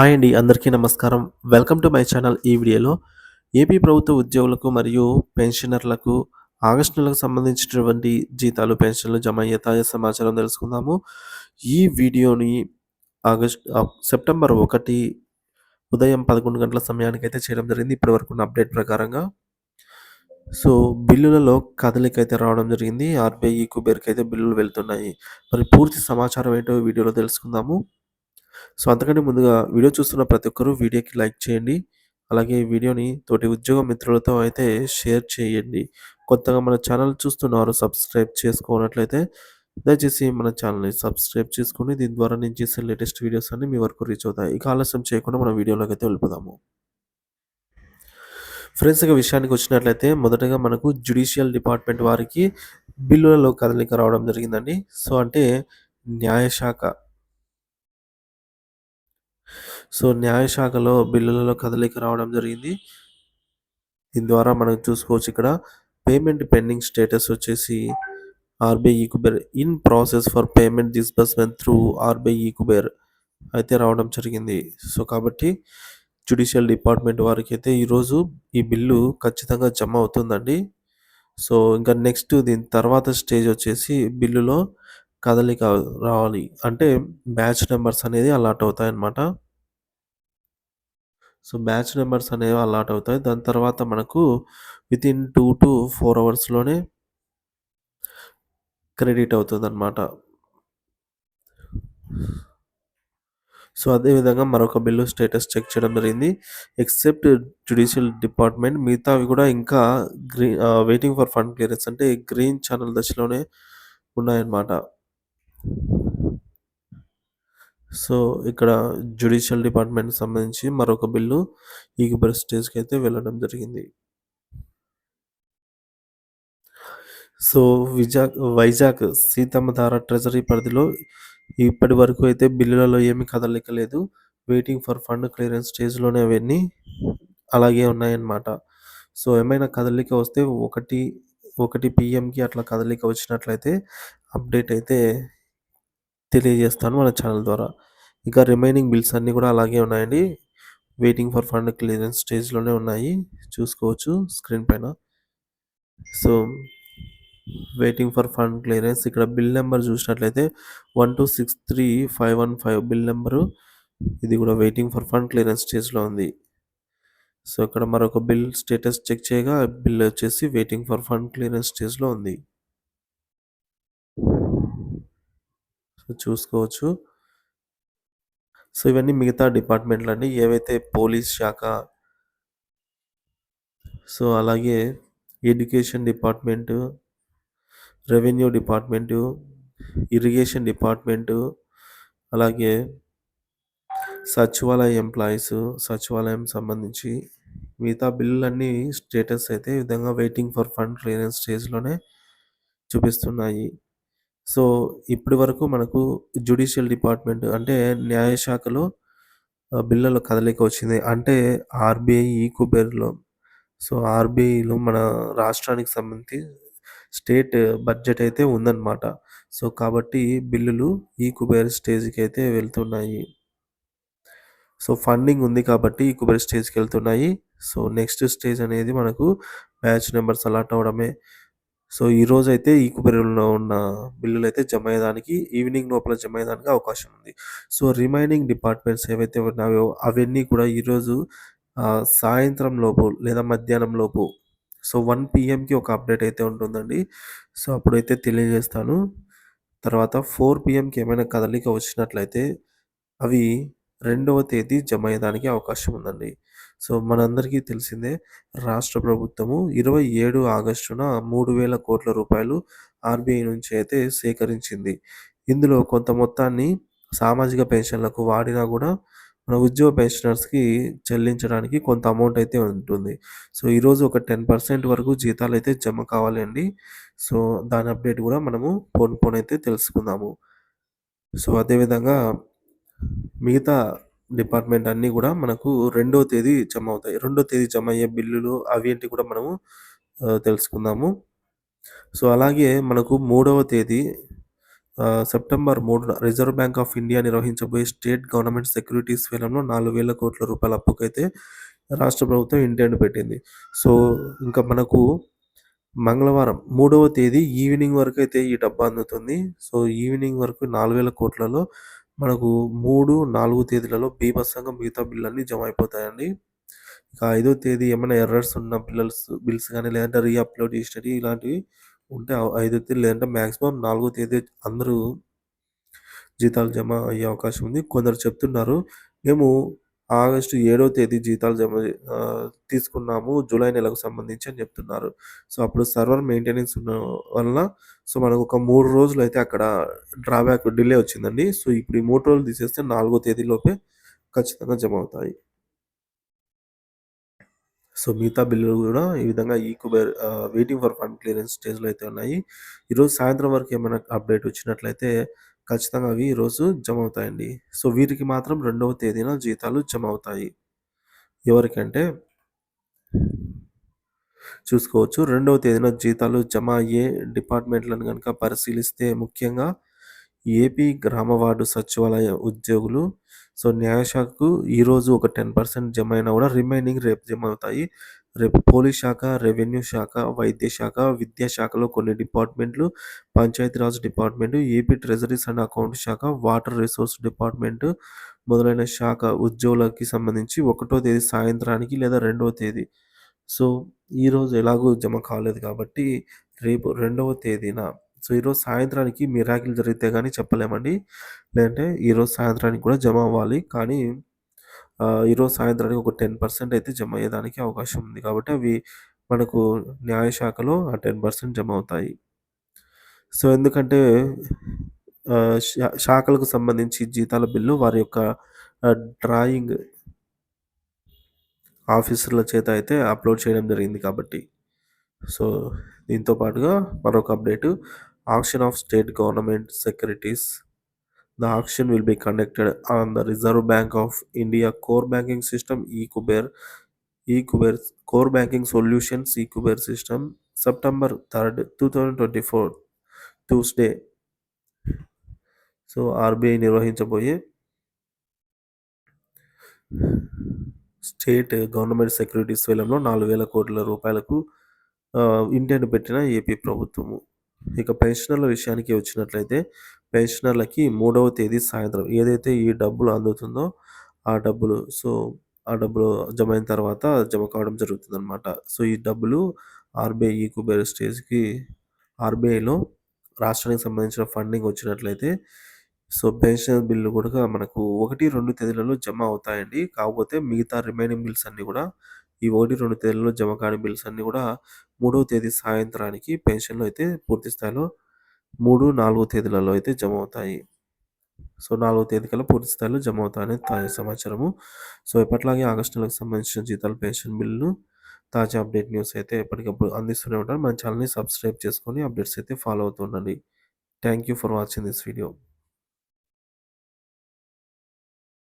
Hi అండి. అందరికీ నమస్కారం. Welcome to my channel. ఈ వీడియోలో ఏపీ ప్రభుత్వ ఉద్యోగులకు మరియు పెన్షనర్లకు ఆగస్టు నెలకు సంబంధించినటువంటి జీతాలు, పెన్షన్లు జమ అయ్యే తాజా సమాచారం తెలుసుకుందాము. ఈ వీడియోని ఆగస్ట్ సెప్టెంబర్ ఒకటి ఉదయం 11 గంటల సమయానికి అయితే చేయడం జరిగింది. ఇప్పటివరకు ఉన్న అప్డేట్ ప్రకారంగా. సో, బిల్లులలో కదలికైతే రావడం జరిగింది. ఆర్‌బీఐ, కుబేర్‌కైతే బిల్లులు వెళ్తున్నాయి. మరి పూర్తి సమాచారం ఏంటో వీడియోలో తెలుసుకుందాము. సో, అంతకంటే ముందుగా వీడియో చూస్తున్న ప్రతి ఒక్కరూ వీడియోకి లైక్ చేయండి. అలాగే వీడియోని తోటి ఉద్యోగ మిత్రులతో అయితే షేర్ చేయండి. కొత్తగా మన ఛానల్ చూస్తున్నారు సబ్స్క్రైబ్ చేసుకోనట్లయితే దయచేసి మన ఛానల్‌ని సబ్స్క్రైబ్ చేసుకొని దీని ద్వారా నేను చేసే లేటెస్ట్ వీడియోస్ అన్ని మీ వరకు రీచ్ అవుతాయి. ఇక ఆలస్యం చేయకుండా మనం అయితే వెళ్ళిపోదాము. ఫ్రెండ్స్ ఇక విషయానికి వచ్చినట్లయితే మొదటగా మనకు జ్యుడిషియల్ డిపార్ట్‌మెంట్ వారికి బిల్లులలో కదలిక రావడం జరిగిందండి. సో, అంటే న్యాయశాఖ సో, న్యాయశాఖలో బిల్లులలో కదలిక రావడం జరిగింది. దీని ద్వారా మనం చూసుకోవచ్చు ఇక్కడ పేమెంట్ పెండింగ్ స్టేటస్ వచ్చేసి RBI Kuber in process for payment disbursement through RBI Kuber అయితే రావడం జరిగింది. సో, కాబట్టి జ్యుడిషియల్ డిపార్ట్‌మెంట్ వారికి అయితే ఈరోజు ఈ బిల్లు ఖచ్చితంగా జమ అవుతుందండి. సో, ఇంకా నెక్స్ట్ దీని తర్వాత స్టేజ్ వచ్చేసి బిల్లులో కదలిక రావాలి. అంటే బ్యాచ్ నెంబర్స్ అనేది అలాట్ అవుతాయన్నమాట. సో, బ్యాచ్ నెంబర్స్ అనేవి అలాట్ అవుతాయి. దాని తర్వాత మనకు వితిన్ 2-4 అవర్స్‌లోనే క్రెడిట్ అవుతుంది అనమాట సో, అదే విధంగా మరొక బిల్లు స్టేటస్ చెక్ చేయడం జరిగింది. ఎక్సెప్ట్ జ్యుడిషియల్ డిపార్ట్‌మెంట్ మిగతావి కూడా ఇంకా green waiting for fund clearance అంటే గ్రీన్ ఛానల్ దశలోనే ఉన్నాయన్నమాట. సో, ఇక్కడ జ్యుడిషియల్ డిపార్ట్‌మెంట్‌కి సంబంధించి మరొక బిల్లు ఈ స్టేజ్కి అయితే వెళ్ళడం జరిగింది. సో, విజాగ్ వైజాగ్ సీతమ్మధార ట్రెజరీ పరిధిలో ఇప్పటి వరకు అయితే బిల్లులలో ఏమి కదలిక లేదు. వెయిటింగ్ ఫర్ ఫండ్ క్లియరెన్స్ స్టేజ్‌లోనే అవన్నీ అలాగే ఉన్నాయన్నమాట. సో, ఏమైనా కదలిక వస్తే 1, 1 పీఎంకి అట్లా కదలిక వచ్చినట్లయితే అప్డేట్ అయితే తెలియజేస్తాను మన ఛానల్ ద్వారా. ఇంకా రిమైనింగ్ బిల్స్ అన్నీ కూడా అలాగే ఉన్నాయండి. వెయిటింగ్ ఫర్ ఫండ్ క్లియరెన్స్ స్టేజ్‌లోనే ఉన్నాయి. చూసుకోవచ్చు స్క్రీన్ పైన. So, waiting for fund clearance ఇక్కడ బిల్ నెంబర్ చూసినట్లయితే 1263515 బిల్ నెంబరు ఇది కూడా వెయిటింగ్ ఫర్ ఫండ్ క్లియరెన్స్ స్టేజ్‌లో ఉంది. సో, ఇక్కడ మరొక బిల్ స్టేటస్ చెక్ చేయగా బిల్ వచ్చేసి వెయిటింగ్ ఫర్ ఫండ్ క్లియరెన్స్ స్టేజ్‌లో ఉంది. సో, చూసుకోవచ్చు. సో, ఇవన్నీ మిగతా డిపార్ట్‌మెంట్‌లండి. ఏవైతే పోలీస్ శాఖ సో, అలాగే education department, revenue department, irrigation department, అలాగే సచివాలయ ఎంప్లాయీస్, సచివాలయం సంబంధించి మిగతా బిల్లులన్నీ స్టేటస్ అయితే ఈ విధంగా వెయిటింగ్ ఫర్ ఫండ్ క్లియరెన్స్ స్టేజ్‌లోనే చూపిస్తున్నాయి. సో, ఇప్పటి వరకు మనకు జ్యుడిషియల్ డిపార్ట్‌మెంట్ అంటే న్యాయశాఖలో బిల్లలు కదలిక వచ్చింది. అంటే ఆర్‌బీఐ, ఈ కుబేర్‌లో సో, ఆర్‌బీఐలో మన రాష్ట్రానికి సంబంధించి స్టేట్ బడ్జెట్ అయితే ఉందన్నమాట. సో, కాబట్టి బిల్లులు ఈ కుబేర్ స్టేజ్కి అయితే వెళ్తున్నాయి. సో, ఫండింగ్ ఉంది కాబట్టి ఈ కుబేర్ స్టేజ్కి వెళ్తున్నాయి సో, నెక్స్ట్ స్టేజ్ అనేది మనకు బ్యాచ్ నెంబర్స్ అలాట్ అవడమే సో, ఈ రోజు అయితే కుబేర్‌లో ఉన్న బిల్లులైతే జమ అయ్యేదానికి ఈవినింగ్ లోపల జమ అయ్యేదానికి అవకాశం ఉంది. సో, రిమైనింగ్ డిపార్ట్‌మెంట్స్ ఏవైతే ఉన్నాయో అవన్నీ కూడా ఈరోజు సాయంత్రం లోపు లేదా మధ్యాహ్నం లోపు సో, వన్ పీఎంకి ఒక అప్డేట్ అయితే ఉంటుందండి. సో, అప్పుడైతే తెలియజేస్తాను. తర్వాత ఫోర్ పీఎంకి ఏమైనా కదలిక వచ్చినట్లయితే అవి రెండవ తేదీ జమ అయ్యేదానికి అవకాశం ఉందండి. సో, మనందరికీ తెలిసిందే రాష్ట్ర ప్రభుత్వము 27 ఆగస్టున మూడు వేల కోట్ల రూపాయలు ఆర్‌బీఐ నుంచి అయితే సేకరించింది. ఇందులో కొంత మొత్తాన్ని సామాజిక పెన్షన్‌లకు వాడినా కూడా మన ఉద్యోగ పెన్షనర్స్‌కి చెల్లించడానికి కొంత అమౌంట్ అయితే ఉంటుంది. సో, ఈరోజు ఒక 10% వరకు జీతాలు అయితే జమ కావాలండి సో, దాని అప్డేట్ కూడా మనము ఫోన్ ఫోన్ అయితే తెలుసుకుందాము. సో, అదేవిధంగా మిగతా డిపార్ట్‌మెంట్ అన్నీ కూడా మనకు రెండో తేదీ జమ అవుతాయి. రెండో తేదీ జమ అయ్యే బిల్లులు అవేంటి కూడా మనము తెలుసుకుందాము. సో, అలాగే మనకు మూడవ తేదీ సెప్టెంబర్ మూడున రిజర్వ్ బ్యాంక్ ఆఫ్ ఇండియా నిర్వహించబోయే స్టేట్ గవర్నమెంట్ సెక్యూరిటీస్ వేలంలో రూ. 4000,00,00,000 అప్పుకైతే రాష్ట్ర ప్రభుత్వం ఇంటెండ్ పెట్టింది. సో, ఇంకా మనకు మంగళవారం మూడవ తేదీ ఈవినింగ్ వరకు అయితే ఈ డబ్బు అందుతుంది. సో, ఈవినింగ్ వరకు నాలుగు వేల కోట్లలో మనకు 3, 4 తేదీలలో బీభత్సంగా మిగతా బిల్లన్నీ జమ అయిపోతాయండి. ఇక ఐదో తేదీ ఏమైనా ఎర్రర్స్ ఉన్న బిల్లల్స్ బిల్స్ కానీ లేదంటే రీ అప్‌లోడ్ చేసినటియి ఇలాంటివి ఉంటే ఐదో తేదీ లేదంటే మాక్సిమం నాలుగో తేదీ అందరూ జీతాలు జమ అయ్యే అవకాశం ఉంది. కొందరు చెప్తున్నారు. మేము ఆగస్టు ఏడో తేదీ జీతాలు జమ తీసుకున్నాము జూలై నెలకు సంబంధించి అని చెప్తున్నారు. సో, అప్పుడు సర్వర్ మెయింటెనెన్స్ ఉన్న వల్ల సో, మనకు ఒక 3 రోజులైతే అక్కడ డ్రాబ్యాక్ డిలే వచ్చిందండి. సో, ఇప్పుడు ఈ మూడు రోజులు తీసేస్తే నాలుగో తేదీలోపే ఖచ్చితంగా జమ అవుతాయి. సో, మిగతా బిల్లులు కూడా ఈ విధంగా ఈ Kuber waiting for fund clearance స్టేజ్‌లో అయితే ఉన్నాయి. ఈరోజు సాయంత్రం వరకు ఏమైనా అప్‌డేట్ వచ్చినట్లయితే ఖచ్చితంగా అవి ఈరోజు జమ అవుతాయండి. సో, వీరికి మాత్రం రెండవ తేదీన జీతాలు జమ అవుతాయి. ఎవరికంటే చూసుకోవచ్చు. రెండవ తేదీన జీతాలు జమ అయ్యే డిపార్ట్‌మెంట్‌లను కనుక పరిశీలిస్తే ముఖ్యంగా ఏపీ గ్రామ వార్డు సచివాలయ ఉద్యోగులు. సో, న్యాయశాఖకు ఈరోజు ఒక 10% జమ అయినా కూడా రిమైనింగ్ రేపు జమ అవుతాయి. రేపు పోలీస్ శాఖ, రెవెన్యూ శాఖ, వైద్య శాఖ, విద్యా శాఖలో కొన్ని డిపార్ట్‌మెంట్లు, Panchayati Raj department, AP treasuries and account శాఖ, వాటర్ రిసోర్స్ డిపార్ట్‌మెంట్ మొదలైన శాఖ ఉద్యోగులకి సంబంధించి ఒకటో తేదీ సాయంత్రానికి లేదా రెండవ తేదీ సో, ఈరోజు ఎలాగో జమ కాలేదు కాబట్టి రేపు రెండవ తేదీన సో, ఈరోజు సాయంత్రానికి మిరాకిల్ జరిగితే కానీ చెప్పలేమండి. లేదంటే ఈరోజు సాయంత్రానికి కూడా జమ అవ్వాలి. కానీ ఈరోజు సాయంత్రానికి ఒక 10% అయితే జమ అయ్యేదానికి అవకాశం ఉంది. కాబట్టి అవి మనకు న్యాయశాఖలో ఆ 10% జమ అవుతాయి. సో, ఎందుకంటే శా శాఖలకు సంబంధించి జీతాల బిల్లు వారి యొక్క డ్రాయింగ్ ఆఫీసర్ల చేత అయితే అప్‌లోడ్ చేయడం జరిగింది కాబట్టి. సో, దీంతో పాటుగా మరొక update auction of state government securities. The auction will be conducted on the reserve bank of India core banking system ఈ-కుబేర్ ఈ-కుబేర్ core banking solutions ఈ-కుబేర్ system September third two 3, 2024 Tuesday. So, RBI నిర్వహించబోయే state government securities వేలంలో రూ. 4000,00,00,000కు ఆహ్, intend పెట్టిన AP ప్రభుత్వము. ఇక పెన్షనర్ల విషయానికి వచ్చినట్లయితే పెన్షనర్లకి మూడవ తేదీ సాయంత్రం ఏదైతే ఈ డబ్బులు అందుతుందో ఆ డబ్బులు సో, ఆ డబ్బులు జమ అయిన తర్వాత జమ కావడం జరుగుతుంది అనమాట సో, ఈ డబ్బులు ఆర్‌బీఐ ఈ-కుబేర్ స్టేజ్‌కి ఆర్‌బీఐలో రాష్ట్రానికి సంబంధించిన ఫండింగ్ వచ్చినట్లయితే సో, పెన్షన్ బిల్లు కూడా మనకు 1, 2 తేదీలలో జమ అవుతాయండి. కాకపోతే మిగతా రిమైనింగ్ బిల్స్ అన్నీ కూడా ఈ 1, 2 తేదీలలో జమ కాని బిల్స్ అన్నీ కూడా మూడవ తేదీ సాయంత్రానికి పెన్షన్‌లు అయితే పూర్తి స్థాయిలో 3, 4 తేదీలలో అయితే జమ అవుతాయి. సో, నాలుగో తేదీ కల్లా పూర్తి స్థాయిలో జమ అవుతాయని తాజా సమాచారము. సో, ఎప్పటిలాగే ఆగస్టు నెలకు సంబంధించిన జీతాలు, పెన్షన్ బిల్లు తాజా అప్‌డేట్ న్యూస్ అయితే ఎప్పటికప్పుడు అందిస్తూనే ఉంటారు మన ఛానల్ని సబ్స్క్రైబ్ చేసుకొని అప్‌డేట్స్ అయితే ఫాలో అవుతూ ఉండండి. Thank you for watching this video.